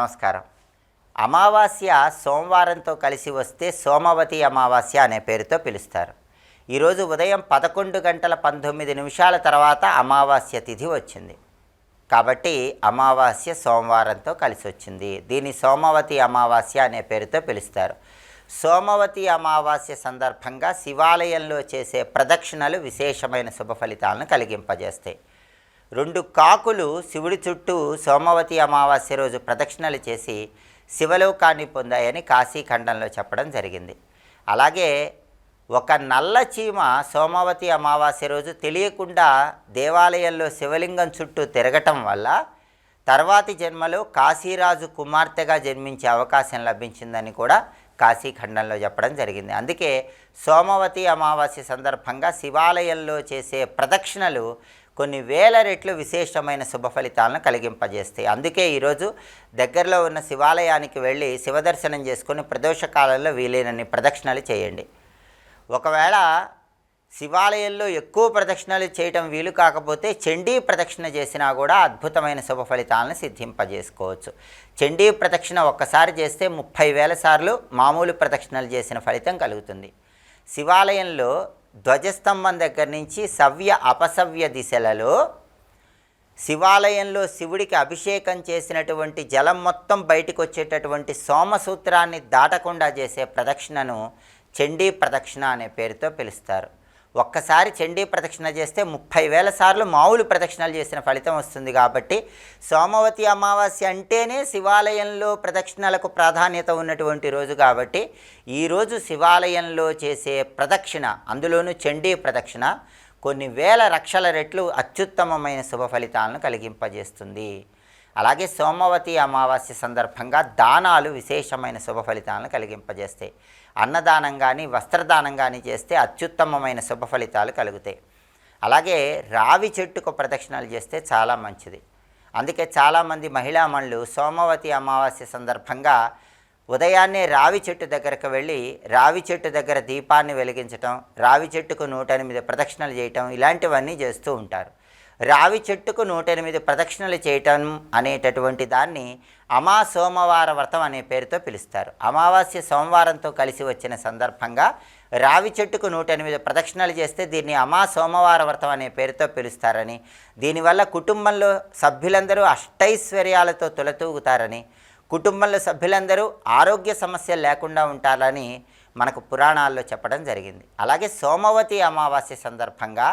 నమస్కారం. అమావాస్య సోమవారంతో కలిసి వస్తే సోమవతి అమావాస్య అనే పేరుతో పిలుస్తారు. ఈరోజు ఉదయం పదకొండు గంటల పంతొమ్మిది నిమిషాల తర్వాత అమావాస్య తిథి వచ్చింది. కాబట్టి అమావాస్య సోమవారంతో కలిసి వచ్చింది. దీన్ని సోమవతి అమావాస్య అనే పేరుతో పిలుస్తారు. సోమవతి అమావాస్య సందర్భంగా శివాలయంలో చేసే ప్రదక్షిణలు విశేషమైన శుభ ఫలితాలను కలిగింపజేస్తాయి. రెండు కాకులు శివుడి చుట్టూ సోమవతి అమావాస్య రోజు ప్రదక్షిణలు చేసి శివలోకాన్ని పొందాయని కాశీఖండంలో చెప్పడం జరిగింది. అలాగే ఒక నల్ల చీమ సోమవతి అమావాస్య రోజు తెలియకుండా దేవాలయంలో శివలింగం చుట్టూ తిరగటం వల్ల తర్వాతి జన్మలో కాశీరాజు కుమార్తెగా జన్మించే అవకాశం లభించిందని కూడా కాశీఖండంలో చెప్పడం జరిగింది. అందుకే సోమవతి అమావాస్య సందర్భంగా శివాలయంలో చేసే ప్రదక్షిణలు కొన్ని వేల రెట్లు విశేషమైన శుభ ఫలితాలను కలిగింపజేస్తాయి. అందుకే ఈరోజు దగ్గరలో ఉన్న శివాలయానికి వెళ్ళి శివదర్శనం చేసుకొని ప్రదోష కాలంలో వీలైనన్ని ప్రదక్షిణలు చేయండి. ఒకవేళ శివాలయంలో ఎక్కువ ప్రదక్షిణలు చేయటం వీలు కాకపోతే చండీ ప్రదక్షిణ చేసినా కూడా అద్భుతమైన శుభ ఫలితాలను సిద్ధింపజేసుకోవచ్చు. చండీ ప్రదక్షిణ ఒక్కసారి చేస్తే ముప్పై వేల సార్లు మామూలు ప్రదక్షిణలు చేసిన ఫలితం కలుగుతుంది. శివాలయంలో ధ్వజస్తంభం దగ్గర నుంచి సవ్య అపసవ్య దిశలలో శివాలయంలో శివుడికి అభిషేకం చేసినటువంటి జలం మొత్తం బయటకు వచ్చేటటువంటి సోమసూత్రాన్ని దాటకుండా చేసే ప్రదక్షిణను చండీ ప్రదక్షిణ అనే పేరుతో పిలుస్తారు. ఒక్కసారి చండీ ప్రదక్షిణ చేస్తే ముప్పై వేల సార్లు మామూలు ప్రదక్షిణలు చేసిన ఫలితం వస్తుంది కాబట్టి సోమవతి అమావాస్య అంటేనే శివాలయంలో ప్రదక్షిణలకు ప్రాధాన్యత ఉన్నటువంటి రోజు కాబట్టి ఈరోజు శివాలయంలో చేసే ప్రదక్షిణ అందులోనూ చండీ ప్రదక్షిణ కొన్ని వేల లక్షల రెట్లు అత్యుత్తమమైన శుభ ఫలితాలను కలిగింపజేస్తుంది. అలాగే సోమవతి అమావాస్య సందర్భంగా దానాలు విశేషమైన శుభ ఫలితాలను కలిగింపజేస్తాయి. అన్నదానం కానీ వస్త్రదానం కానీ చేస్తే అత్యుత్తమమైన శుభ ఫలితాలు కలుగుతాయి. అలాగే రావి చెట్టుకు ప్రదక్షిణలు చేస్తే చాలా మంచిది. అందుకే చాలామంది మహిళామణులు సోమవతి అమావాస్య సందర్భంగా ఉదయాన్నే రావి చెట్టు దగ్గరకు వెళ్ళి రావి చెట్టు దగ్గర దీపాన్ని వెలిగించటం రావి చెట్టుకు నూట ఎనిమిది ప్రదక్షిణలు చేయటం ఇలాంటివన్నీ చేస్తూ ఉంటారు. రావి చెట్టుకు నూట ఎనిమిది ప్రదక్షిణలు చేయటం అనేటటువంటి దాన్ని అమా సోమవార వ్రతం అనే పేరుతో పిలుస్తారు. అమావాస్య సోమవారంతో కలిసి వచ్చిన సందర్భంగా రావి చెట్టుకు నూట ఎనిమిది ప్రదక్షిణలు చేస్తే దీన్ని అమా సోమవార వ్రతం అనే పేరుతో పిలుస్తారని దీనివల్ల కుటుంబంలో సభ్యులందరూ అష్టైశ్వర్యాలతో తులతూగుతారని కుటుంబంలో సభ్యులందరూ ఆరోగ్య సమస్యలు లేకుండా ఉంటారని మనకు పురాణాల్లో చెప్పడం జరిగింది. అలాగే సోమవతి అమావాస్య సందర్భంగా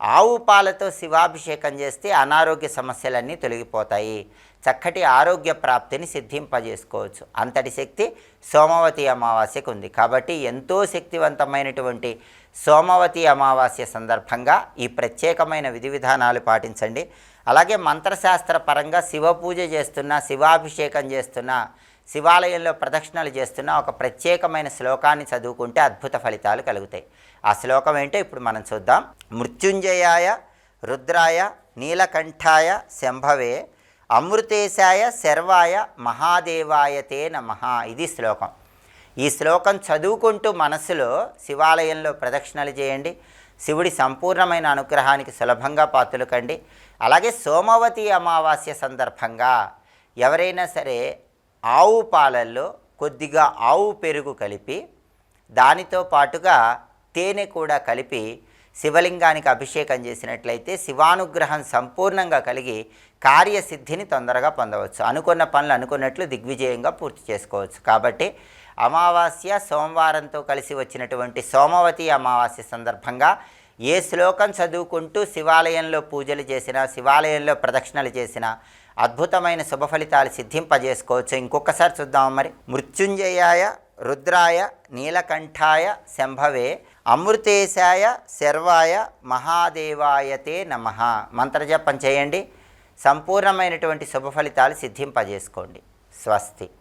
ఆవు పాలతో శివాభిషేకం చేస్తే అనారోగ్య సమస్యలన్నీ తొలగిపోతాయి. చక్కటి ఆరోగ్య ప్రాప్తిని సిద్ధింపజేసుకోవచ్చు. అంతటి శక్తి సోమవతి అమావాస్యకు ఉంది. కాబట్టి ఎంతో శక్తివంతమైనటువంటి సోమవతి అమావాస్య సందర్భంగా ఈ ప్రత్యేకమైన విధి విధానాలు పాటించండి. అలాగే మంత్రశాస్త్ర పరంగా శివ పూజ చేస్తున్న శివాభిషేకం చేస్తున్న శివాలయంలో ప్రదక్షిణలు చేస్తున్న ఒక ప్రత్యేకమైన శ్లోకాన్ని చదువుకుంటే అద్భుత ఫలితాలు కలుగుతాయి. ఆ శ్లోకం ఏంటో ఇప్పుడు మనం చూద్దాం. మృత్యుంజయాయ రుద్రాయ నీలకంఠాయ శంభవే అమృతేశాయ శర్వాయ మహాదేవాయతే నమ. ఇది శ్లోకం. ఈ శ్లోకం చదువుకుంటూ మనసులో శివాలయంలో ప్రదక్షిణలు చేయండి. శివుడి సంపూర్ణమైన అనుగ్రహానికి సులభంగా పాత్రలు కండి. అలాగే సోమవతి అమావాస్య సందర్భంగా ఎవరైనా సరే ఆవు పాలల్లో కొద్దిగా ఆవు పెరుగు కలిపి దానితో పాటుగా తేనె కూడా కలిపి శివలింగానికి అభిషేకం చేసినట్లయితే శివానుగ్రహం సంపూర్ణంగా కలిగి కార్యసిద్ధిని తొందరగా పొందవచ్చు. అనుకున్న పనులు అనుకున్నట్లు దిగ్విజయంగా పూర్తి చేసుకోవచ్చు. కాబట్టి అమావాస్య సోమవారంతో కలిసి వచ్చినటువంటి సోమవతి అమావాస్య సందర్భంగా ఏ శ్లోకం చదువుకుంటూ శివాలయంలో పూజలు చేసినా శివాలయంలో ప్రదక్షిణలు చేసినా అద్భుతమైన శుభ ఫలితాలు సిద్ధింపజేసుకోవచ్చు. ఇంకొకసారి చూద్దాం మరి. మృత్యుంజయాయ రుద్రాయ నీలకంఠాయ శంభవే అమృతేశాయ శర్వాయ మహాదేవాయతే నమ. మంత్రజపం చేయండి. సంపూర్ణమైనటువంటి శుభ ఫలితాలు సిద్ధింపజేసుకోండి. స్వస్తి.